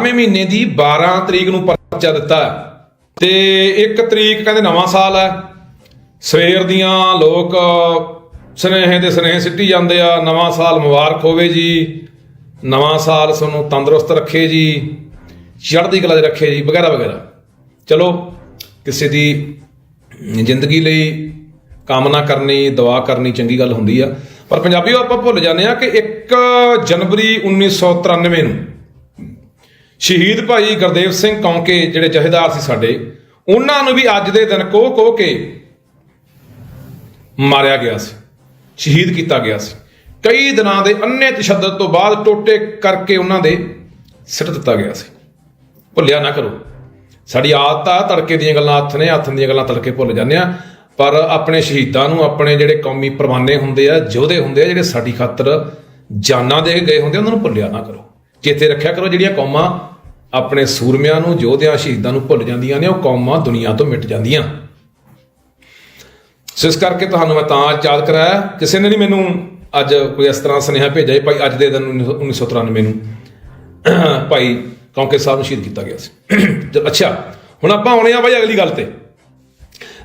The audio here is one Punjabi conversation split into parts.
12ਵੇਂ ਮਹੀਨੇ ਦੀ 12 ਤਰੀਕ ਨੂੰ ਪਰਚਾ ਦਿੱਤਾ ਹੈ। ਤੇ 1 ਤਰੀਕ ਕਹਿੰਦੇ ਨਵਾਂ ਸਾਲ ਹੈ। ਸਵੇਰ ਦੀਆਂ ਲੋਕ ਸਨੇਹ ਦੇ ਸਨੇਹ ਸਿੱਟੀ ਜਾਂਦੇ ਆ, ਨਵਾਂ ਸਾਲ ਮੁਬਾਰਕ ਹੋਵੇ ਜੀ। ਨਵਾਂ ਸਾਲ ਤੁਹਾਨੂੰ ਤੰਦਰੁਸਤ ਰੱਖੇ ਜੀ, ਚੜ੍ਹਦੀ ਕਲਾ 'ਚ ਰੱਖੇ ਜੀ, ਵਗੈਰਾ ਵਗੈਰਾ। ਚਲੋ, ਕਿਸੇ ਦੀ ਜ਼ਿੰਦਗੀ ਲਈ ਕਾਮਨਾ ਕਰਨੀ, ਦੁਆ ਕਰਨੀ ਚੰਗੀ ਗੱਲ ਹੁੰਦੀ ਆ। ਪਰ ਪੰਜਾਬੀਓ ਆਪਾਂ ਭੁੱਲ ਜਾਂਦੇ ਆ ਕਿ 1 ਜਨਵਰੀ 1993 ਨੂੰ ਸ਼ਹੀਦ ਭਾਈ ਗੁਰਦੇਵ ਸਿੰਘ ਕੌਂਕੇ ਜਿਹੜੇ ਜਥੇਦਾਰ ਸੀ ਸਾਡੇ ਉਹਨਾਂ ਨੂੰ ਵੀ ਅੱਜ ਦੇ ਦਿਨ ਕੋਹ ਕੋਹ ਕੇ ਮਾਰਿਆ ਗਿਆ ਸੀ ਸ਼ਹੀਦ ਕੀਤਾ ਗਿਆ ਸੀ। ਕਈ ਦਿਨਾਂ ਦੇ ਅੰਨੇ ਤਸ਼ੱਦਦ ਤੋਂ ਬਾਅਦ ਟੋਟੇ ਕਰਕੇ ਉਹਨਾਂ ਦੇ ਸਿੱਟ ਦਿੱਤਾ ਗਿਆ ਸੀ। ਭੁੱਲਿਆ ਨਾ ਕਰੋ। ਸਾਡੀ ਆਦਤ ਆ ਤੜਕੇ ਦੀਆਂ ਗੱਲਾਂ ਹੱਥ ਨੇ ਹੱਥ ਦੀਆਂ ਗੱਲਾਂ ਤੜਕੇ ਭੁੱਲ ਜਾਂਦੇ ਆ ਪਰ ਆਪਣੇ ਸ਼ਹੀਦਾਂ ਨੂੰ ਆਪਣੇ ਜਿਹੜੇ ਕੌਮੀ ਪਰਵਾਨੇ ਹੁੰਦੇ ਆ ਯੋਧੇ ਹੁੰਦੇ ਆ ਜਿਹੜੇ ਸਾਡੀ ਖਾਤਰ ਜਾਨਾਂ ਦੇ ਗਏ ਹੁੰਦੇ ਆ, ਉਹਨਾਂ ਨੂੰ ਭੁੱਲਿਆ ਨਾ ਕਰੋ। ਚੇਤੇ ਰੱਖਿਆ ਕਰੋ ਜਿਹੜੀਆਂ ਕੌਮਾਂ ਆਪਣੇ ਸੂਰਮਿਆਂ ਨੂੰ, ਯੋਧਿਆਂ, ਸ਼ਹੀਦਾਂ ਨੂੰ ਭੁੱਲ ਜਾਂਦੀਆਂ ਨੇ, ਉਹ ਕੌਮਾਂ ਦੁਨੀਆ ਤੋਂ ਮਿਟ ਜਾਂਦੀਆਂ। ਸੋ ਇਸ ਕਰਕੇ ਤੁਹਾਨੂੰ ਮੈਂ ਤਾਂ ਯਾਦ ਕਰਾਇਆ, ਕਿਸੇ ਨੇ ਨਹੀਂ ਮੈਨੂੰ ਅੱਜ ਕੋਈ ਇਸ ਤਰ੍ਹਾਂ ਸੁਨੇਹਾ ਭੇਜਿਆ ਜੀ ਭਾਈ ਅੱਜ ਦੇ ਦਿਨ 1993 ਨੂੰ ਭਾਈ ਕੌਂਕੇ ਸਾਹਿਬ ਨੂੰ ਸ਼ਹੀਦ ਕੀਤਾ ਗਿਆ ਸੀ। ਜ- ਅੱਛਾ, ਹੁਣ ਆਪਾਂ ਆਉਣੇ ਆ ਭਾਈ ਅਗਲੀ ਗੱਲ ਤੇ।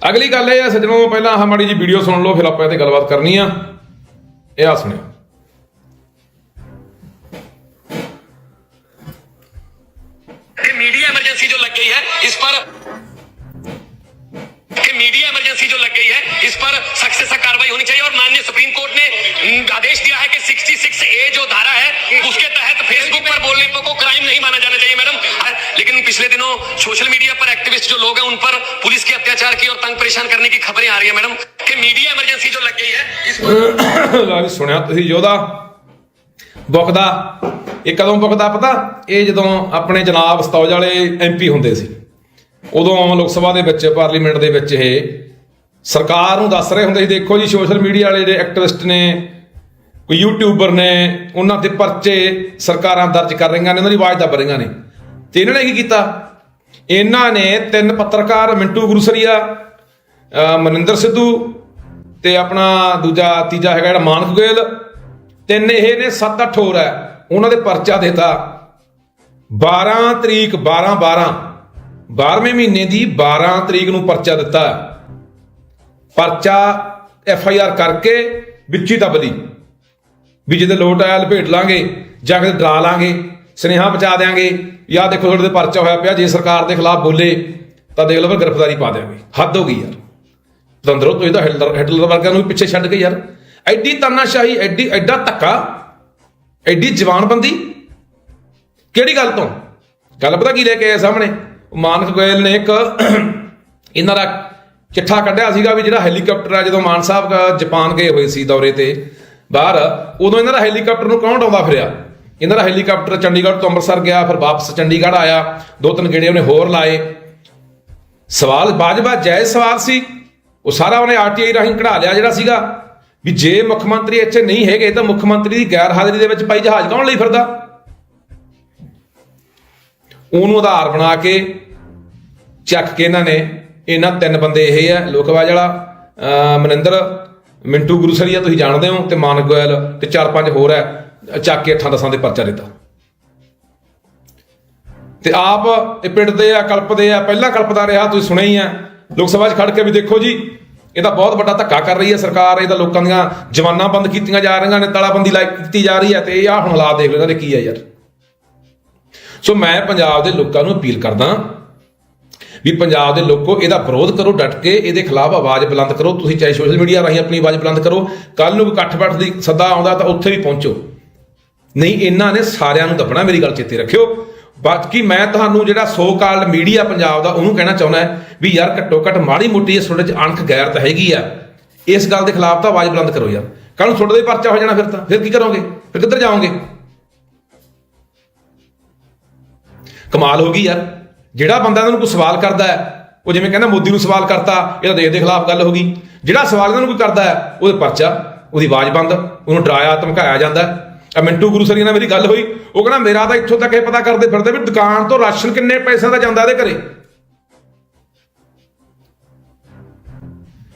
ਅਗਲੀ ਗੱਲ ਇਹ ਆ ਸੱਜਣੋ, ਪਹਿਲਾਂ ਆਹ ਮਾੜੀ ਜੀ ਵੀਡੀਓ ਸੁਣ ਲਓ, ਫਿਰ ਆਪਾਂ ਇਹ ਤੇ ਗੱਲਬਾਤ ਕਰਨੀ ਆ। ਇਹ ਆ ਸੁਣਿਓ। इस पर सख्त से सख्त कार्रवाई होनी चाहिए और माननीय सुप्रीम कोर्ट ने हम्म, आदेश दिया है कि 66 ए जो धारा है उसके तहत फेसबुक पर बोलने को क्राइम नहीं माना जाना चाहिए मैडम हाँ, लेकिन पिछले दिनों सोशल मीडिया पर एक्टिविस्ट जो लोग हैं उन पर पुलिस के अत्याचार की और तंग परेशान करने की खबरें आ रही है मैडम कि मीडिया इमरजेंसी जो लग गई है इस पर ਲਾ ਵੀ ਸੁਣਿਆ ਤੁਸੀਂ ਯੋਧਾ ਬੁਕਦਾ ਇਹ ਕਦੋਂ ਬੁਕਦਾ ਪਤਾ ਇਹ ਜਦੋਂ ਆਪਣੇ ਜਨਾਬ ਸਤੌਜ ਵਾਲੇ ਐਮਪੀ ਹੁੰਦੇ ਸੀ ਉਦੋਂ ਲੋਕ ਸਭਾ ਦੇ ਵਿੱਚ ਪਾਰਲੀਮੈਂਟ ਦੇ ਵਿੱਚ ਇਹ ਸਰਕਾਰ ਨੂੰ ਦੱਸ ਰਹੇ ਹੁੰਦੇ ਸੀ, ਦੇਖੋ ਜੀ, ਸੋਸ਼ਲ ਮੀਡੀਆ ਵਾਲੇ ਜਿਹੜੇ ਐਕਟਿਵਿਸਟ ਨੇ, ਕੋਈ ਯੂਟਿਊਬਰ ਨੇ, ਉਹਨਾਂ ਤੇ ਪਰਚੇ ਸਰਕਾਰਾਂ ਦਰਜ ਕਰ ਰਹੀਆਂ ਨੇ, ਉਹਨਾਂ ਦੀ ਆਵਾਜ਼ ਦੱਬ ਰਹੀਆਂ ਨੇ। ਤੇ ਇਹਨਾਂ ਨੇ ਕੀ ਕੀਤਾ? ਇਹਨਾਂ ਨੇ ਤਿੰਨ ਪੱਤਰਕਾਰ, ਮਿੰਟੂ ਗੁਰਸਰੀਆ ਮਨਿੰਦਰ ਸਿੱਧੂ ਤੇ ਆਪਣਾ ਦੂਜਾ, ਤੀਜਾ ਹੈਗਾ ਜਿਹੜਾ ਮਾਨਕ ਗੋਇਲ, ਤਿੰਨ ਇਹ ਨੇ 7-8 ਹੋਰ ਹੈ, ਉਹਨਾਂ ਦੇ ਪਰਚਾ ਦਿੱਤਾ। 12 ਤਰੀਕ 12 12 12ਵੇਂ ਮਹੀਨੇ ਦੀ 12 ਤਰੀਕ ਨੂੰ ਪਰਚਾ ਦਿੱਤਾ। ਪਰਚਾ ਐਫ ਆਈ ਆਰ ਕਰਕੇ ਵਿੱਚੀ ਦਬਲੀ ਵੀ ਜਿਹਦੇ ਲੋਟ ਆਇਆ, ਲਪੇਟ ਲਾਂਗੇ, ਜਾਂ ਕਿਤੇ ਡਰਾ ਲਾਂਗੇ, ਸਨੇਹਾ ਪਹੁੰਚਾ ਦੇਾਂਗੇ ਯਾ ਦੇਖੋ ਤੁਹਾਡੇ ਤੇ ਪਰਚਾ ਹੋਇਆ ਪਿਆ, ਜੇ ਸਰਕਾਰ ਦੇ ਖਿਲਾਫ ਬੋਲੇ, ਤਾਂ ਦੇਖ ਲਓ ਫਿਰ ਗ੍ਰਿਫਤਾਰੀ ਪਾ ਦੇਾਂਗੇ ਹੱਦ ਹੋ ਗਈ ਯਾਰ। ਤੰਦਰੋ ਤੁਸੀਂ ਤਾਂ ਹਿਟਲਰ ਹਿਟਲਰ ਵਰਗਿਆਂ ਨੂੰ ਵੀ ਪਿੱਛੇ ਛੱਡ ਕੇ ਯਾਰ। ਐਡੀ ਤਾਨਾਸ਼ਾਹੀ, ਐਡੀ, ਐਡਾ ਧੱਕਾ, ਐਡੀ ਜਵਾਨਬੰਦੀ। ਕਿਹੜੀ ਗੱਲ ਤੋਂ? ਗੱਲ ਪਤਾ ਕੀ ਲੈ ਕੇ ਆਏ ਸਾਹਮਣੇ? ਮਾਨਕ ਗੋਇਲ ਨੇ ਇੱਕ, ਇਹਨਾਂ ਦਾ ਚਿੱਠਾ ਕੱਢਿਆ ਸੀਗਾ ਵੀ ਜਿਹੜਾ ਹੈਲੀਕਾਪਟਰ ਆ ਜਦੋਂ ਮਾਨ ਸਾਹਿਬ ਅ, ਜਪਾਨ ਗਏ ਹੋਏ ਸੀ ਦੌਰੇ ਤੇ ਬਾਹਰ ਉਦੋਂ ਇਹਨਾਂ ਦਾ ਹੈਲੀਕਾਪਟਰ ਨੂੰ ਕੌਣ ਡਾਉਂਦਾ ਫਿਰਿਆ? ਇਹਨਾਂ ਦਾ ਹੈਲੀਕਾਪਟਰ ਚੰਡੀਗੜ੍ਹ ਤੋਂ ਅੰਮ੍ਰਿਤਸਰ ਗਿਆ ਫਿਰ ਵਾਪਸ ਚੰਡੀਗੜ੍ਹ ਆਇਆ ਦੋ ਤਿੰਨ ਗੇੜੇ ਉਹਨੇ ਹੋਰ ਲਾਏ। ਸਵਾਲ ਬਾਜਵਾ ਜਾਇਜ਼ ਸਵਾਲ ਸੀ। ਉਹ ਸਾਰਾ ਉਹਨੇ ਆਰਟੀਆਈ ਰਾਹੀਂ ਕਢਾ ਲਿਆ ਜਿਹੜਾ ਸੀਗਾ। ਵੀ ਜੇ ਮੁੱਖ ਮੰਤਰੀ ਇੱਥੇ ਨਹੀਂ ਹੈਗੇ ਤਾਂ ਮੁੱਖ ਮੰਤਰੀ ਦੀ ਗੈਰ ਹਾਜ਼ਰੀ ਦੇ ਵਿੱਚ ਭਾਈ ਜਹਾਜ਼ ਕੌਣ ਲਈ ਫਿਰਦਾ? ਉਹਨੂੰ ਆਧਾਰ ਬਣਾ ਕੇ ਚੱਕ ਕੇ ਇਹਨਾਂ ਨੇ ਇਹਨਾਂ ਤਿੰਨ ਬੰਦੇ ਇਹ ਆ ਲੋਕਵਾਜ ਵਾਲਾ, ਅਹ ਮਨਿੰਦਰ, ਮਿੰਟੂ ਗੁਰੂਸਰੀਆ ਤੁਸੀਂ ਜਾਣਦੇ ਹੋ ਤੇ ਮਾਨਕ ਗੋਇਲ ਤੇ ਚਾਰ ਪੰਜ ਹੋਰ ਹੈ, ਚੱਕ ਕੇ ਅੱਠਾਂ ਦਸਾਂ ਦੇ ਪਰਚਾ ਦਿੱਤਾ। ਤੇ ਆਪ ਇਹ ਪਿੰਡ ਦੇ ਆ ਕਲਪਦੇ ਆ, ਪਹਿਲਾਂ ਕਲਪਦਾ ਰਿਹਾ, ਤੁਸੀਂ ਸੁਣਿਆ ਹੀ ਆ। ਲੋਕ ਸਭਾ 'ਚ ਖੜ ਕੇ ਵੀ ਦੇਖੋ ਜੀ, ਇਹਦਾ ਬਹੁਤ ਵੱਡਾ ਧੱਕਾ ਕਰ ਰਹੀ ਹੈ ਸਰਕਾਰ, ਇਹਦਾ ਲੋਕਾਂ ਦੀਆਂ ਜਵਾਨਾਂ ਬੰਦ ਕੀਤੀਆਂ ਜਾ ਰਹੀਆਂ ਨੇ, ਤਾਲਾਬੰਦੀ ਲਾਈ ਕੀਤੀ ਜਾ ਰਹੀ ਹੈ ਤੇ ਇਹ ਆ ਹੁਣ ਹਾਲਾਤ ਦੇਖ ਲਓ ਇਹਨਾਂ ਦੇ ਕੀ ਆ ਯਾਰ। ਸੋ ਮੈਂ ਪੰਜਾਬ ਦੇ ਲੋਕਾਂ ਨੂੰ ਅਪੀਲ ਕਰਦਾ ਵੀ ਪੰਜਾਬ ਦੇ ਲੋਕੋ ਇਹਦਾ ਵਿਰੋਧ ਕਰੋ, ਡਟ ਕੇ ਇਹਦੇ ਖਿਲਾਫ ਆਵਾਜ਼ ਬੁਲੰਦ ਕਰੋ। ਤੁਸੀਂ ਚਾਹੇ ਸੋਸ਼ਲ ਮੀਡੀਆ ਰਾਹੀਂ ਆਪਣੀ ਆਵਾਜ਼ ਬੁਲੰਦ ਕਰੋ। ਕੱਲ ਨੂੰ ਕੋਈ ਇਕੱਠ ਬੈਠ ਦੀ ਸੱਦਾ ਆਉਂਦਾ ਤਾਂ ਉੱਥੇ ਵੀ ਪਹੁੰਚੋ। ਨਹੀਂ, ਇਹਨਾਂ ਨੇ ਸਾਰਿਆਂ ਨੂੰ ਦੱਬਣਾ, ਮੇਰੀ ਗੱਲ ਚੇਤੇ ਰੱਖਿਓ। ਬਾਕੀ ਮੈਂ ਤੁਹਾਨੂੰ ਜਿਹੜਾ ਸੋ ਕਾਲ ਮੀਡੀਆ ਪੰਜਾਬ ਦਾ, ਉਹਨੂੰ ਕਹਿਣਾ ਚਾਹੁੰਦਾ ਵੀ ਯਾਰ ਘੱਟੋ ਘੱਟ ਮਾੜੀ ਮੋਟੀ ਇਸ ਤੁਹਾਡੇ ਚ ਅਣਖ ਗੈਰਤ ਹੈਗੀ ਆ। ਇਸ ਗੱਲ ਦੇ ਖਿਲਾਫ ਤਾਂ ਆਵਾਜ਼ ਬੁਲੰਦ ਕਰੋ ਯਾਰ। ਕੱਲ ਨੂੰ ਤੁਹਾਡੇ ਦਾ ਪਰਚਾ ਹੋ ਜਾਣਾ ਫਿਰ ਤਾਂ। ਫਿਰ ਕੀ ਕਰੋਗੇ? ਫਿਰ ਕਿੱਧਰ ਜਾਓਗੇ? ਕਮਾਲ ਹੋ ਗਈ ਯਾਰ। ਜਿਹੜਾ ਬੰਦਾ ਇਹਨਾਂ ਨੂੰ ਕੋਈ ਸਵਾਲ ਕਰਦਾ ਹੈ, ਉਹ ਜਿਵੇਂ ਕਹਿੰਦਾ ਮੋਦੀ ਨੂੰ ਸਵਾਲ ਕਰਤਾ ਇਹਦਾ ਦੇਸ਼ ਦੇ ਖਿਲਾਫ ਗੱਲ ਹੋ ਗਈ। ਜਿਹੜਾ ਸਵਾਲ ਇਹਨਾਂ ਨੂੰ ਕੋਈ ਕਰਦਾ ਹੈ, ਉਹਦੇ ਪਰਚਾ, ਉਹਦੀ ਆਵਾਜ਼ ਬੰਦ, ਉਹਨੂੰ ਡਰਾਇਆ, ਧਮਕਾਇਆ ਜਾਂਦਾ ਆ ਮਿੰਟੂ ਗੁਰੂਸਰੀ ਨਾਲ ਮੇਰੀ ਗੱਲ ਹੋਈ, ਉਹ ਕਹਿੰਦਾ ਮੇਰਾ ਤਾਂ ਇੱਥੋਂ ਤੱਕ ਇਹ ਪਤਾ ਕਰਦੇ ਫਿਰਦੇ ਵੀ ਦੁਕਾਨ ਤੋਂ ਰਾਸ਼ਨ ਕਿੰਨੇ ਪੈਸੇ ਦਾ ਜਾਂਦਾ ਇਹਦੇ ਘਰੇ।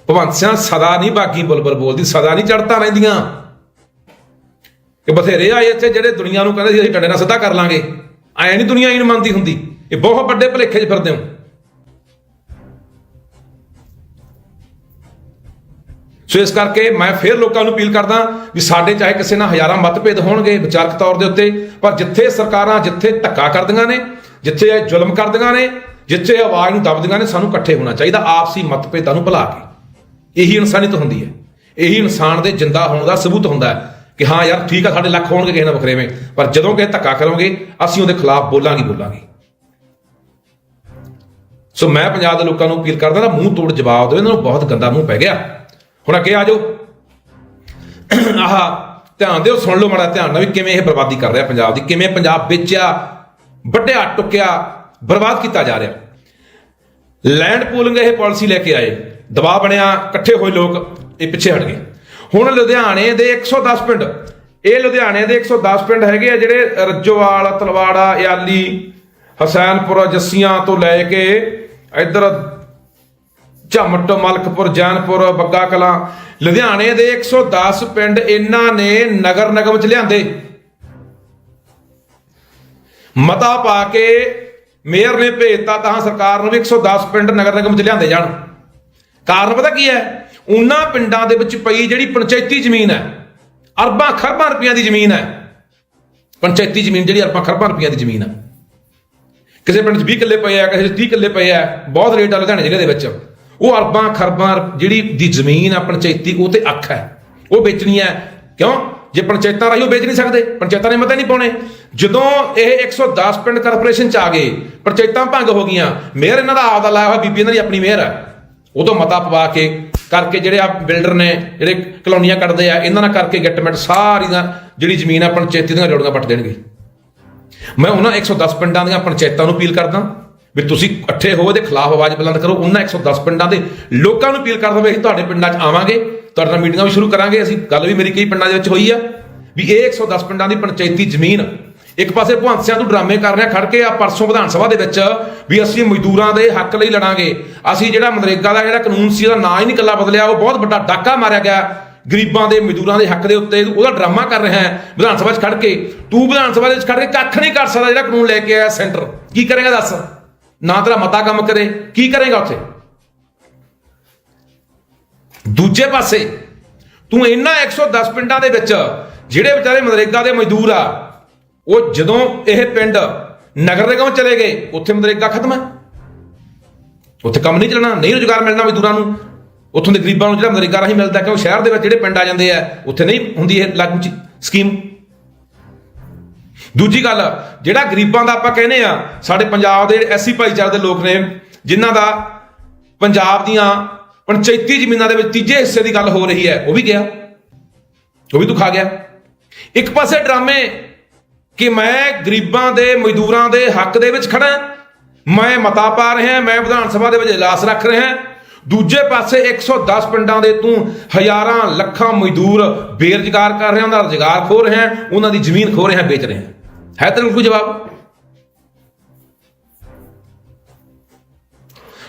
ਭਗਵੰਤ ਸਿੰਘ ਸਦਾ ਨਹੀਂ ਬਾਕੀ ਬੁਲਬੁਲ ਬੋਲਦੀ, ਸਦਾ ਨਹੀਂ ਚੜਤਾ ਰਹਿੰਦੀਆਂ। ਕਿ ਬਥੇਰੇ ਆਏ ਇੱਥੇ ਜਿਹੜੇ ਦੁਨੀਆ ਨੂੰ ਕਹਿੰਦੇ ਸੀ, ਅਸੀਂ ਟੰਡੇ ਨਾਲ ਸਿੱਧਾ ਕਰ ਲਾਂਗੇ। ਐ ਨਹੀਂ ਦੁਨੀਆ ਇਹਨੂੰ ਮੰਨਦੀ ਹੁੰਦੀ। ਇਹ ਬਹੁਤ ਵੱਡੇ ਭਲੇਖੇ 'ਚ ਫਿਰਦੇ ਹੋ। ਸੋ ਇਸ ਕਰਕੇ ਮੈਂ ਫਿਰ ਲੋਕਾਂ ਨੂੰ ਅਪੀਲ ਕਰਦਾ ਵੀ ਸਾਡੇ ਚਾਹੇ ਕਿਸੇ ਨਾਲ ਹਜ਼ਾਰਾਂ ਮਤਭੇਦ ਹੋਣਗੇ ਵਿਚਾਰਕ ਤੌਰ ਦੇ ਉੱਤੇ, ਪਰ ਜਿੱਥੇ ਸਰਕਾਰਾਂ ਜਿੱਥੇ ਧੱਕਾ ਕਰਦੀਆਂ ਨੇ, ਜਿੱਥੇ ਇਹ ਜ਼ੁਲਮ ਕਰਦੀਆਂ ਨੇ, ਜਿੱਥੇ ਇਹ ਆਵਾਜ਼ ਨੂੰ ਦਬਦੀਆਂ ਨੇ, ਸਾਨੂੰ ਇਕੱਠੇ ਹੋਣਾ ਚਾਹੀਦਾ, ਆਪਸੀ ਮਤਭੇਦਾਂ ਨੂੰ ਭੁਲਾ ਕੇ। ਇਹੀ ਇਨਸਾਨੀਅਤ ਹੁੰਦੀ ਹੈ। ਇਹੀ ਇਨਸਾਨ ਦੇ ਜਿੰਦਾ ਹੋਣ ਦਾ ਸਬੂਤ ਹੁੰਦਾ ਹੈ ਕਿ ਹਾਂ ਯਾਰ ਠੀਕ ਆ, ਸਾਡੇ ਲੱਖ ਹੋਣਗੇ ਕਿਸੇ ਨਾਲ ਵੱਖਰੇਵੇਂ ਪਰ ਜਦੋਂ ਕਿਸੇ ਧੱਕਾ ਕਰੋਗੇ, ਅਸੀਂ ਉਹਦੇ ਖਿਲਾਫ ਬੋਲਾਂਗੇ ਬੋਲਾਂਗੇ। ਸੋ ਮੈਂ ਪੰਜਾਬ ਦੇ ਲੋਕਾਂ ਨੂੰ ਅਪੀਲ ਕਰਦਾ ਨਾ, ਮੂੰਹ ਤੋੜ ਜਵਾਬ ਦਿਓ ਇਹਨਾਂ ਨੂੰ ਬਹੁਤ ਗੰਦਾ ਮੂੰਹ ਪੈ ਗਿਆ। ਹੁਣ ਅੱਗੇ ਆ ਜਾਓ। ਆਹ, ਧਿਆਨ ਦਿਓ, ਸੁਣ ਲਓ ਮਾੜਾ ਧਿਆਨ ਨਾਲ ਵੀ ਕਿਵੇਂ ਇਹ ਬਰਬਾਦੀ ਕਰ ਰਿਹਾ ਪੰਜਾਬ ਦੀ, ਕਿਵੇਂ ਪੰਜਾਬ ਵੇਚਿਆ ਵੱਡਿਆ ਟੁੱਕਿਆ, ਬਰਬਾਦ ਕੀਤਾ ਜਾ ਰਿਹਾ। ਲੈਂਡ ਪੂਲਿੰਗ ਇਹ ਪਾਲਿਸੀ ਲੈ ਕੇ ਆਏ। ਦਬਾਅ ਬਣਿਆ, ਇਕੱਠੇ ਹੋਏ ਲੋਕ ਇਹ ਪਿੱਛੇ ਹਟ ਗਏ। ਹੁਣ ਲੁਧਿਆਣੇ ਦੇ 110 ਪਿੰਡ, ਇਹ ਲੁਧਿਆਣੇ ਦੇ 110 ਪਿੰਡ ਹੈਗੇ ਆ ਜਿਹੜੇ ਰੱਜੋਵਾਲ ਤਲਵਾੜਾ ਯਾਲੀ ਹਸੈਨਪੁਰ, ਜੱਸੀਆਂ ਤੋਂ ਲੈ ਕੇ ਇੱਧਰ ਝਮਟ, ਮਲਕਪੁਰ, ਜੈਨਪੁਰ ਬੱਗਾ ਕਲਾਂ ਲੁਧਿਆਣੇ ਦੇ 110 ਪਿੰਡ ਇਹਨਾਂ ਨੇ ਨਗਰ ਨਿਗਮ ਚ ਲਿਆਂਦੇ। ਮਤਾ ਪਾ ਕੇ ਮੇਅਰ ਨੇ ਭੇਜਤਾ ਤਾਂ ਸਰਕਾਰ ਨੂੰ ਵੀ 110 ਪਿੰਡ ਨਗਰ ਨਿਗਮ ਚ ਲਿਆਂਦੇ ਜਾਣ। ਕਾਰਨ ਪਤਾ ਕੀ ਹੈ? ਉਹਨਾਂ ਪਿੰਡਾਂ ਦੇ ਵਿੱਚ ਪਈ ਜਿਹੜੀ ਪੰਚਾਇਤੀ ਜ਼ਮੀਨ ਹੈ ਅਰਬਾਂ ਖਰਬਾਂ ਰੁਪਈਆਂ ਦੀ ਜ਼ਮੀਨ ਹੈ। ਪੰਚਾਇਤੀ ਜ਼ਮੀਨ ਜਿਹੜੀ ਅਰਬਾਂ ਖਰਬਾਂ ਰੁਪਈਆਂ ਦੀ ਜ਼ਮੀਨ ਹੈ। ਕਿਸੇ ਪਿੰਡ 'ਚ 20 ਕਿੱਲੇ ਪਏ ਆ, ਕਿਸੇ 'ਚ 30 ਕਿੱਲੇ ਪਏ ਆ, ਬਹੁਤ ਰੇਟ ਆ ਲੁਧਿਆਣੇ ਜ਼ਿਲ੍ਹੇ ਦੇ ਵਿੱਚ। ਉਹ ਅਰਬਾਂ, ਖਰਬਾਂ ਜਿਹੜੀ ਦੀ ਜ਼ਮੀਨ ਆ, ਪੰਚਾਇਤੀ, ਉਹ ਤੇ ਅੱਖ ਹੈ। ਉਹ ਵੇਚਣੀ ਹੈ। ਕਿਉਂ? ਜੇ ਪੰਚਾਇਤਾਂ ਰਾਹੀਂ ਉਹ ਵੇਚ ਨਹੀਂ ਸਕਦੇ, ਪੰਚਾਇਤਾਂ ਨੇ ਮਤਾ ਨਹੀਂ ਪਾਉਣੇ। ਜਦੋਂ ਇਹ 110 ਪਿੰਡ ਕਾਰਪੋਰੇਸ਼ਨ ਚ ਆ ਗਏ, ਪੰਚਾਇਤਾਂ ਭੰਗ ਹੋ ਗਈਆਂ। ਮੇਅਰ ਇਹਨਾਂ ਦਾ ਆਪਦਾ ਲਾਇਆ ਹੋਇਆ, ਬੀਬੀ ਇਹਨਾਂ ਦੀ ਆਪਣੀ ਮੇਅਰ ਹੈ। ਉਦੋਂ ਮਤਾ ਪਵਾ ਕੇ, ਕਰਕੇ ਜਿਹੜੇ ਆ ਬਿਲਡਰ ਨੇ, ਜਿਹੜੇ ਕਲੋਨੀਆਂ ਕੱਢਦੇ ਆ, ਇਹਨਾਂ ਨਾਲ ਕਰਕੇ ਗੱਟਮੈਂਟ ਸਾਰੀ ਦਾ ਜਿਹੜੀ ਜ਼ਮੀਨ ਆ, ਪੰਚਾਇਤੀ ਦੀਆਂ ਜੋੜੀਆਂ ਪੱਟ ਦੇਣਗੇ। ਮੈਂ ਉਹਨਾਂ 110 ਪਿੰਡਾਂ ਦੀਆਂ ਪੰਚਾਇਤਾਂ ਨੂੰ ਅਪੀਲ ਕਰਦਾ ਵੀ ਤੁਸੀਂ ਇਕੱਠੇ ਹੋ ਇਹਦੇ ਖਿਲਾਫ ਆਵਾਜ਼ ਬੁਲੰਦ ਕਰੋ। ਉਹਨਾਂ 110 ਪਿੰਡਾਂ ਦੇ ਲੋਕਾਂ ਨੂੰ ਅਪੀਲ ਕਰਦਾ ਵੀ ਅਸੀਂ ਤੁਹਾਡੇ ਪਿੰਡਾਂ 'ਚ ਆਵਾਂਗੇ, ਤੁਹਾਡੇ ਨਾਲ ਮੀਟਿੰਗਾਂ ਵੀ ਸ਼ੁਰੂ ਕਰਾਂਗੇ। ਅਸੀਂ ਗੱਲ ਵੀ ਮੇਰੀ ਕਈ ਪਿੰਡਾਂ ਦੇ ਵਿੱਚ ਹੋਈ ਆ ਵੀ ਇਹ 110 ਪਿੰਡਾਂ ਦੀ ਪੰਚਾਇਤੀ ਜ਼ਮੀਨ, ਇੱਕ ਪਾਸੇ ਭਵੰਸਿਆਂ ਤੋਂ ਡਰਾਮੇ ਕਰ ਰਿਹਾ ਖੜ ਕੇ ਆ ਪਰਸੋਂ ਵਿਧਾਨ ਸਭਾ ਦੇ ਵਿੱਚ ਵੀ ਅਸੀਂ ਮਜ਼ਦੂਰਾਂ ਦੇ ਹੱਕ ਲਈ ਲੜਾਂਗੇ। ਅਸੀਂ ਜਿਹੜਾ ਮਨਰੇਗਾ ਦਾ ਜਿਹੜਾ ਕਾਨੂੰਨ ਸੀ, ਉਹਦਾ ਨਾਂ ਹੀ ਨਹੀਂ ਕੱਲਾ ਬਦਲਿਆ, ਉਹ ਬਹੁਤ ਵੱਡਾ ਡਾਕਾ ਮਾਰਿਆ ਗਿਆ। ਗਰੀਬਾਂ ਦੇ, ਮਜ਼ਦੂਰਾਂ ਦੇ ਹੱਕ ਦੇ ਉੱਤੇ ਉਹਦਾ ਡਰਾਮਾ ਕਰ ਰਿਹਾ ਹੈ, ਵਿਧਾਨ ਸਭਾ 'ਚ ਖੜ ਕੇ। ਤੂੰ ਵਿਧਾਨ ਸਭਾ ਦੇ ਵਿੱਚ ਖੜ ਕੇ ਕੱਖ ਨਹੀਂ ਕਰ ਸਕਦਾ ਜਿਹੜਾ ਕਾਨੂੰਨ ਲੈ ਕੇ ਆਇਆ ਸੈਂਟਰ। ਕੀ ਕਰੇਗਾ ਦੱਸ? ਨਾ ਤੇਰਾ ਮਤਾ ਕੰਮ ਕਰੇ, ਕੀ ਕਰੇਗਾ ਉੱਥੇ? ਦੂਜੇ ਪਾਸੇ, ਤੂੰ ਇਹਨਾਂ 110 ਪਿੰਡਾਂ ਦੇ ਵਿੱਚ, ਜਿਹੜੇ ਵਿਚਾਰੇ ਮਨਰੇਗਾ ਦੇ ਮਜ਼ਦੂਰ ਆ, ਉਹ ਜਦੋਂ ਇਹ ਪਿੰਡ ਨਗਰ ਨਿਗਮ ਚਲੇ ਗਏ, ਉੱਥੇ ਮਨਰੇਗਾ ਖਤਮ ਹੈ। ਉੱਥੇ ਕੰਮ ਨਹੀਂ ਚੱਲਣਾ, ਨਹੀਂ ਰੁਜ਼ਗਾਰ ਮਿਲਣਾ ਮਜ਼ਦੂਰਾਂ ਨੂੰ। ਉੱਥੋਂ ਦੇ ਗਰੀਬਾਂ ਨੂੰ ਜਿਹੜਾ ਨਰੇਗਾ ਰਾਹੀਂ ਮਿਲਦਾ ਕਿਉਂ ਸ਼ਹਿਰ ਦੇ ਵਿੱਚ ਜਿਹੜੇ ਪਿੰਡ ਆ ਜਾਂਦੇ ਆ, ਉੱਥੇ ਨਹੀਂ ਹੁੰਦੀ ਇਹ ਲਾਗੂ ਸਕੀਮ ਦੂਜੀ ਗੱਲ, ਜਿਹੜਾ ਗਰੀਬਾਂ ਦਾ ਆਪਾਂ ਕਹਿੰਦੇ ਆ, ਸਾਡੇ ਪੰਜਾਬ ਦੇ ਐਸੀ ਭਾਈਚਾਰੇ ਦੇ ਲੋਕ ਨੇ, ਜਿਨ੍ਹਾਂ ਦਾ ਪੰਜਾਬ ਦੀਆਂ ਪੰਚਾਇਤੀ ਜ਼ਮੀਨਾਂ ਦੇ ਵਿੱਚ ਤੀਜੇ ਹਿੱਸੇ ਦੀ ਗੱਲ ਹੋ ਰਹੀ ਹੈ, ਉਹ ਵੀ ਗਿਆ। ਉਹ ਵੀ ਦੁਖਾ ਗਿਆ। ਇੱਕ ਪਾਸੇ ਡਰਾਮੇ ਕਿ ਮੈਂ ਗਰੀਬਾਂ ਦੇ, ਮਜ਼ਦੂਰਾਂ ਦੇ ਹੱਕ ਦੇ ਵਿੱਚ ਖੜਾ ਮੈਂ ਮਤਾ ਪਾ ਰਿਹਾ, ਮੈਂ ਵਿਧਾਨ ਸਭਾ ਦੇ ਵਿੱਚ ਇਜਲਾਸ ਰੱਖ ਰਿਹਾ ਦੂਜੇ ਪਾਸੇ 110 ਪਿੰਡਾਂ ਦੇ ਤੂੰ ਹਜ਼ਾਰਾਂ ਲੱਖਾਂ ਮਜ਼ਦੂਰ ਬੇਰੁਜ਼ਗਾਰ ਕਰ ਰਿਹਾ ਉਹਨਾਂ ਦਾ ਰੁਜ਼ਗਾਰ ਖੋ ਰਿਹਾ ਉਹਨਾਂ ਦੀ ਜ਼ਮੀਨ ਖੋ ਰਿਹਾ ਵੇਚ ਰਿਹਾ ਹੈ ਤੇਰੇ ਕੋਈ ਜਵਾਬ?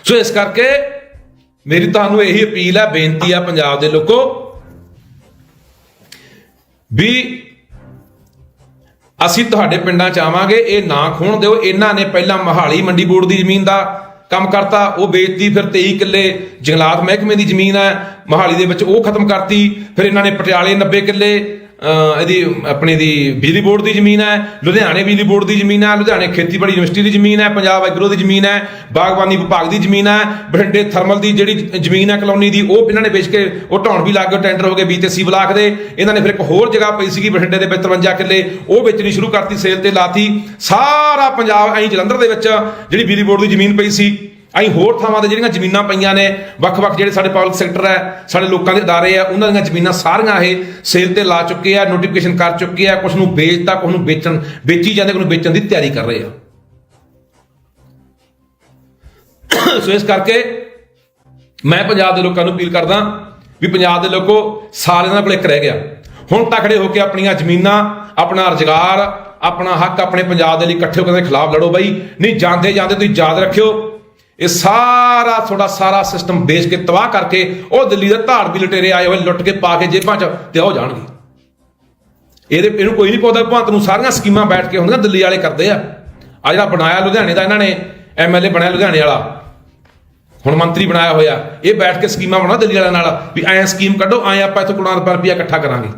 ਸੋ ਇਸ ਕਰਕੇ ਮੇਰੀ ਤੁਹਾਨੂੰ ਇਹੀ ਅਪੀਲ ਹੈ, ਬੇਨਤੀ ਹੈ ਪੰਜਾਬ ਦੇ ਲੋਕੋ ਵੀ ਅਸੀਂ ਤੁਹਾਡੇ ਪਿੰਡਾਂ ਚ ਆਵਾਂਗੇ, ਇਹ ਨਾ ਖੋਣ ਦਿਓ। ਇਹਨਾਂ ਨੇ ਪਹਿਲਾਂ ਮਹਾਲੀ ਮੰਡੀ ਬੋਰਡ ਦੀ ਜ਼ਮੀਨ ਦਾ ਕੰਮ ਕਰਤਾ, ਉਹ ਵੇਚਤੀ ਫਿਰ 23 ਕਿੱਲੇ ਜੰਗਲਾਤ ਮਹਿਕਮੇ ਦੀ ਜ਼ਮੀਨ ਹੈ, ਮਹਾਲੀ ਦੇ ਵਿੱਚ ਉਹ ਖਤਮ ਕਰਤੀ, ਫਿਰ ਇਹਨਾਂ ਨੇ ਪਟਿਆਲੇ 90 ਕਿੱਲੇ ਇਹਦੀ ਆਪਣੀ ਦੀ ਬਿਜਲੀ ਬੋਰਡ ਦੀ ਜ਼ਮੀਨ ਹੈ, ਲੁਧਿਆਣੇ ਬਿਜਲੀ ਬੋਰਡ ਦੀ ਜ਼ਮੀਨ ਹੈ, ਲੁਧਿਆਣੇ ਖੇਤੀਬਾੜੀ ਯੂਨੀਵਰਸਿਟੀ ਦੀ ਜ਼ਮੀਨ ਹੈ, ਪੰਜਾਬ ਐਗਰੋ ਦੀ ਜ਼ਮੀਨ ਹੈ, ਬਾਗਬਾਨੀ ਵਿਭਾਗ ਦੀ ਜ਼ਮੀਨ ਹੈ, ਬਠਿੰਡੇ ਥਰਮਲ ਦੀ ਜਿਹੜੀ ਜ਼ਮੀਨ ਹੈ ਕਲੋਨੀ ਦੀ, ਉਹ ਇਹਨਾਂ ਨੇ ਵੇਚ ਕੇ ਉਹ ਢਾਉਣ ਵੀ ਲੱਗ ਗਏ, ਟੈਂਡਰ ਹੋ ਗਏ ਬੀ ਤੇ ਸੀ ਬਲਾਕ ਦੇ। ਇਹਨਾਂ ਨੇ ਫਿਰ ਇੱਕ ਹੋਰ ਜਗ੍ਹਾ ਪਈ ਸੀਗੀ ਬਠਿੰਡੇ ਦੇ ਵਿੱਚ 53 ਕਿੱਲੇ, ਉਹ ਵੇਚਣੀ ਸ਼ੁਰੂ ਕਰਤੀ, ਸੇਲ ਤੇ ਲਾਤੀ। ਸਾਰਾ ਪੰਜਾਬ ਐਂ ਜਲੰਧਰ ਦੇ ਵਿੱਚ ਜਿਹੜੀ ਬਿਜਲੀ ਬੋਰਡ ਦੀ ਜ਼ਮੀਨ ਪਈ ਸੀ। ਅਸੀਂ ਹੋਰ ਥਾਵਾਂ ਤੇ ਜਿਹੜੀਆਂ ਜ਼ਮੀਨਾਂ ਪਈਆਂ ਨੇ, ਵੱਖ-ਵੱਖ ਜਿਹੜੇ ਸਾਡੇ ਪਬਲਿਕ ਸੈਕਟਰ ਹੈ, ਸਾਡੇ ਲੋਕਾਂ ਦੇ ਅਦਾਰੇ ਆ ਉਹਨਾਂ ਦੀਆਂ ਜ਼ਮੀਨਾਂ ਸਾਰੀਆਂ ਇਹ ਸੇਲ ਤੇ ਲਾ ਚੁੱਕੇ ਆ ਨੋਟੀਫਿਕੇਸ਼ਨ ਕਰ ਚੁੱਕੇ ਆ ਕੁਝ ਨੂੰ ਵੇਚਤਾ ਕੁਝ ਨੂੰ ਵੇਚਣ, ਵੇਚੀ ਜਾਂਦੇ ਕੁਝ ਨੂੰ ਵੇਚਣ ਦੀ ਤਿਆਰੀ ਕਰ ਰਹੇ ਆ। ਸੋ ਇਸ ਕਰਕੇ ਮੈਂ ਪੰਜਾਬ ਦੇ ਲੋਕਾਂ ਨੂੰ ਅਪੀਲ ਕਰਦਾ ਵੀ ਪੰਜਾਬ ਦੇ ਲੋਕੋ ਸਾਰਿਆਂ ਦਾ ਕੋਲ ਇੱਕ ਰਹਿ ਗਿਆ। ਹੁਣ ਤਕੜੇ ਹੋ ਕੇ ਆਪਣੀਆਂ ਜ਼ਮੀਨਾਂ, ਆਪਣਾ ਰੁਜ਼ਗਾਰ, ਆਪਣਾ ਹੱਕ ਆਪਣੇ ਪੰਜਾਬ ਦੇ ਲਈ ਇਕੱਠੇ ਹੋ ਕੇ ਖਿਲਾਫ ਲੜੋ ਬਾਈ। ਨਹੀਂ ਜਾਂਦੇ ਜਾਂਦੇ ਤੁਸੀਂ ਯਾਦ ਰੱਖਿਓ ਇਹ ਸਾਰਾ ਤੁਹਾਡਾ ਸਾਰਾ ਸਿਸਟਮ ਵੇਚ ਕੇ ਤਬਾਹ ਕਰਕੇ ਉਹ ਦਿੱਲੀ ਦੇ ਧਾੜ ਵੀ ਲਟੇਰੇ ਆਏ ਹੋਏ, ਲੁੱਟ ਕੇ ਪਾ ਕੇ ਜੇਬਾਂ 'ਚ ਤੇ ਹੋ ਜਾਣਗੇ। ਇਹਦੇ, ਇਹਨੂੰ ਕੋਈ ਨਹੀਂ ਪਤਾ ਭਗਵੰਤ ਨੂੰ ਸਾਰੀਆਂ ਸਕੀਮਾਂ ਬੈਠ ਕੇ ਹੁੰਦੀਆਂ, ਦਿੱਲੀ ਵਾਲੇ ਕਰਦੇ ਆ। ਆ ਜਿਹੜਾ ਬਣਾਇਆ ਲੁਧਿਆਣੇ ਦਾ ਇਹਨਾਂ ਨੇ ਐਮਐਲਏ ਬਣਾਇਆ ਲੁਧਿਆਣੇ ਵਾਲਾ। ਹੁਣ ਮੰਤਰੀ ਬਣਾਇਆ ਹੋਇਆ, ਇਹ ਬੈਠ ਕੇ ਸਕੀਮਾਂ ਬਣਾ ਦਿੱਲੀ ਵਾਲਿਆਂ ਨਾਲ, ਵੀ ਐਂ ਸਕੀਮ ਕੱਢੋ, ਐਂ ਆਪਾਂ ਇੱਥੇ ਕਰੋੜਾਂ ਰੁਪਏ ਰੁਪਇਆ ਇਕੱਠਾ ਕਰਾਂਗੇ।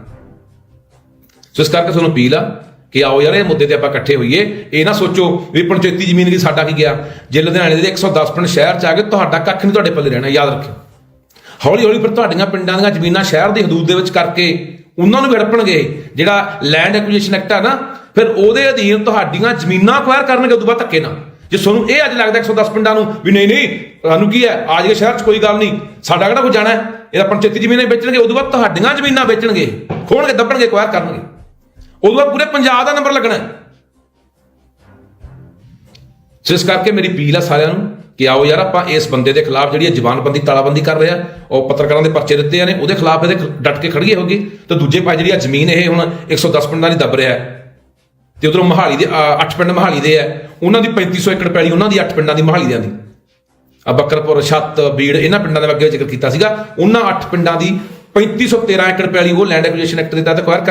ਸੋ ਇਸ ਕਰਕੇ ਤੁਹਾਨੂੰ ਅਪੀਲ ਆ ਕਿ ਆਓ ਯਾਰ, ਇਹ ਮੁੱਦੇ ਤੇ ਆਪਾਂ ਇਕੱਠੇ ਹੋਈਏ। ਇਹ ਨਾ ਸੋਚੋ ਵੀ ਪੰਚਾਇਤੀ ਜ਼ਮੀਨ ਕੀ ਸਾਡਾ ਕੀ ਗਿਆ? ਜੇ ਲੁਧਿਆਣੇ ਦੇ 110 ਪਿੰਡ ਸ਼ਹਿਰ ਚ ਆ ਗਏ, ਤੁਹਾਡਾ ਕੱਖ ਨਹੀਂ ਤੁਹਾਡੇ ਪੱਲੇ ਰਹਿਣਾ, ਯਾਦ ਰੱਖਿਓ। ਹੌਲੀ ਹੌਲੀ ਫਿਰ ਤੁਹਾਡੀਆਂ ਪਿੰਡਾਂ ਦੀਆਂ ਜ਼ਮੀਨਾਂ ਸ਼ਹਿਰ ਦੀ ਹਦੂਦ ਦੇ ਵਿੱਚ ਕਰਕੇ ਉਹਨਾਂ ਨੂੰ ਵੀ ਹੜਪਣਗੇ ਜਿਹੜਾ ਲੈਂਡ ਐਕੁਜੀਸ਼ਨ ਐਕਟ ਆ ਨਾ, ਫਿਰ ਉਹਦੇ ਅਧੀਨ ਤੁਹਾਡੀਆਂ ਜ਼ਮੀਨਾਂ ਅਕਵਾਇਰ ਕਰਨਗੇ, ਉਦੋਂ ਬਾਅਦ ਧੱਕੇ ਨਾਲ। ਜੇ ਤੁਹਾਨੂੰ ਇਹ ਅੱਜ ਲੱਗਦਾ 110 ਪਿੰਡਾਂ ਨੂੰ ਵੀ ਨਹੀਂ ਨਹੀਂ, ਸਾਨੂੰ ਕੀ ਹੈ? ਆ ਜਾਈਏ ਸ਼ਹਿਰ 'ਚ ਕੋਈ ਗੱਲ ਨਹੀਂ। ਸਾਡਾ ਕਿਹੜਾ ਕੋਈ ਜਾਣਾ ਹੈ? ਇਹਦਾ ਪੰਚਾਇਤੀ ਜ਼ਮੀਨਾਂ ਹੀ ਵੇਚਣਗੇ, ਉਦੋਂ ਬਾਅਦ ਤੁਹਾਡੀਆਂ ਜ਼ਮੀਨਾਂ ਵੇਚਣਗੇ। ਖੋਣਗੇ, ਦੱਬਣਗੇ ਅਕਵਾਇਰ ਕਰਨਗੇ। ਉਦੋਂ ਬਾਅਦ ਪੂਰੇ ਪੰਜਾਬ ਦਾ ਨੰਬਰ ਲੱਗਣਾ ਸੋ ਇਸ ਕਰਕੇ ਮੇਰੀ ਅਪੀਲ ਆ ਸਾਰਿਆਂ ਨੂੰ ਕਿ ਆਓ ਯਾਰ, ਆਪਾਂ ਇਸ ਬੰਦੇ ਦੇ ਖਿਲਾਫ ਜਿਹੜੀ ਇਹ ਜ਼ਬਾਨਬੰਦੀ, ਤਾਲਾਬੰਦੀ ਕਰ ਰਿਹਾ ਉਹ ਪੱਤਰਕਾਰਾਂ ਦੇ ਪਰਚੇ ਦਿੱਤੇ ਨੇ, ਉਹਦੇ ਖਿਲਾਫ ਇਹਦੇ ਡਟ ਕੇ ਖੜੀਏ ਹੋਗੀ ਤੇ ਦੂਜੇ ਪਾਸੇ ਜਿਹੜੀ ਆ ਜ਼ਮੀਨ ਇਹ ਹੁਣ 110 ਪਿੰਡਾਂ ਦੀ ਦੱਬ ਰਿਹਾ ਹੈ। ਤੇ ਉਧਰੋਂ ਮਹਾਲੀ ਦੇ 8 ਪਿੰਡ ਮਹਾਲੀ ਦੇ ਆ। ਉਹਨਾਂ ਦੀ 3500 ਏਕੜ ਪੈਲੀ ਉਹਨਾਂ ਦੀ 8 ਪਿੰਡਾਂ ਦੀ ਮਹਾਲੀ ਦਿਆਂ ਦੀ। ਆ ਬੱਕਰਪੁਰ, ਛੱਤ, ਬੀੜ, ਇਹਨਾਂ ਪਿੰਡਾਂ ਦਾ ਅੱਗੇ ਜ਼ਿਕਰ ਕੀਤਾ ਸੀਗਾ। ਉਹਨਾਂ 8 ਪਿੰਡਾਂ ਦੀ 3513 ਏਕੜ ਪੈਲੀ ਉਹ ਲੈਂਡ ਐਕੁਜੀਸ਼ਨ ਐਕਟ ਦੇ ਤਹਿਤ ਅਕਵਾਇਰ